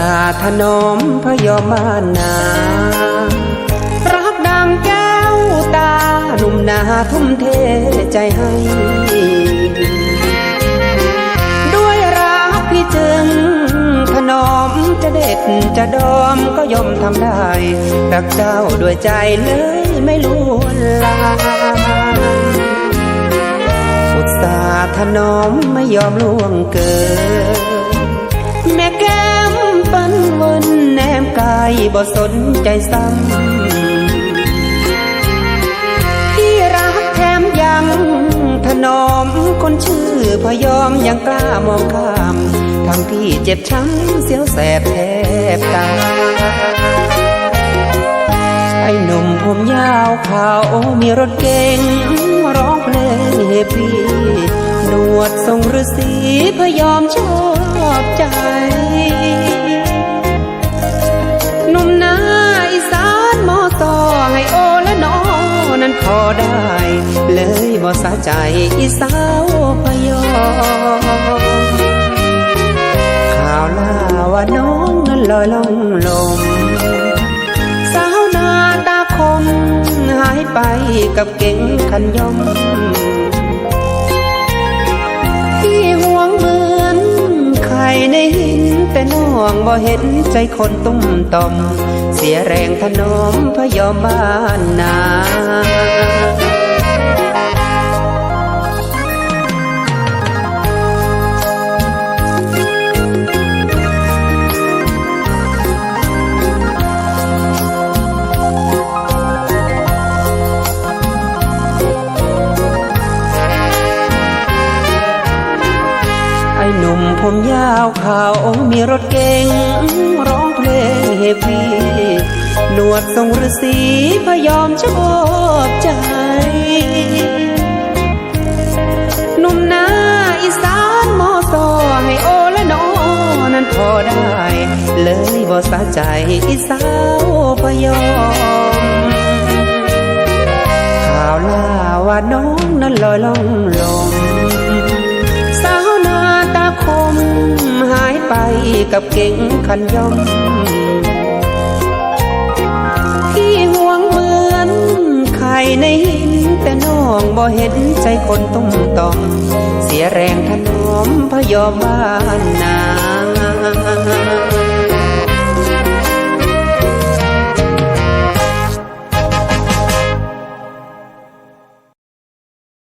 าถนอมพยอมบ้านนา รักดังแก้วตาหนุ่มนาทุ่มเทใจให้ ด้วยรักพี่จึงถนอมจะเด็ดจะดอมก็ยอมทำได้ รักเจ้าด้วยใจเลยไม่ลวนลามอุตสาถนอมไม่ยอมล่วงเกิน บ่สนใจซ้ำพี่รักแถมยังถนอมคนชื่อพยอมยังกล้ามองข้ามทำพี่เจ็บช้ำเสียวแสบแทบตายไอ้หนุ่มผมยาวขาวมีรถเก๋งร้องเพลงให้พี่หนวดทรงฤาษีพยอมชอบใจ อได้ เลยบ่สะใจอีสาวพยอข่าวล่าว่าน้องนั้นลอยล่องลม สาวนาตาคม หายไปกับเก่งคันยมพี่ห่วงเหมือนไข่ในหินแต่น้องบ่เห็นใจคนตุ้มต่อม เสียแรงถนอมพยอมบ้านนา ไอ้หนุ่มผมยาวขาวมีรถเก๋งร้องเพลงให้พี่หนวดทรงฤาษีพยอมชอบใจ หนุ่มนาอีสานมอซอให้โอและนอนั้นพอได้ เลยบ่สะใจอีสาวพยอมข่าวล่าว่าน้องนั้นลอยล่องลม กับเก่งคันย่อมพี่ห่วงเหมือนไข่ในหินแต่น้องบ่เห็นใจคนตุ้มตอมเสียแรงถนอมพยอมบ้านนา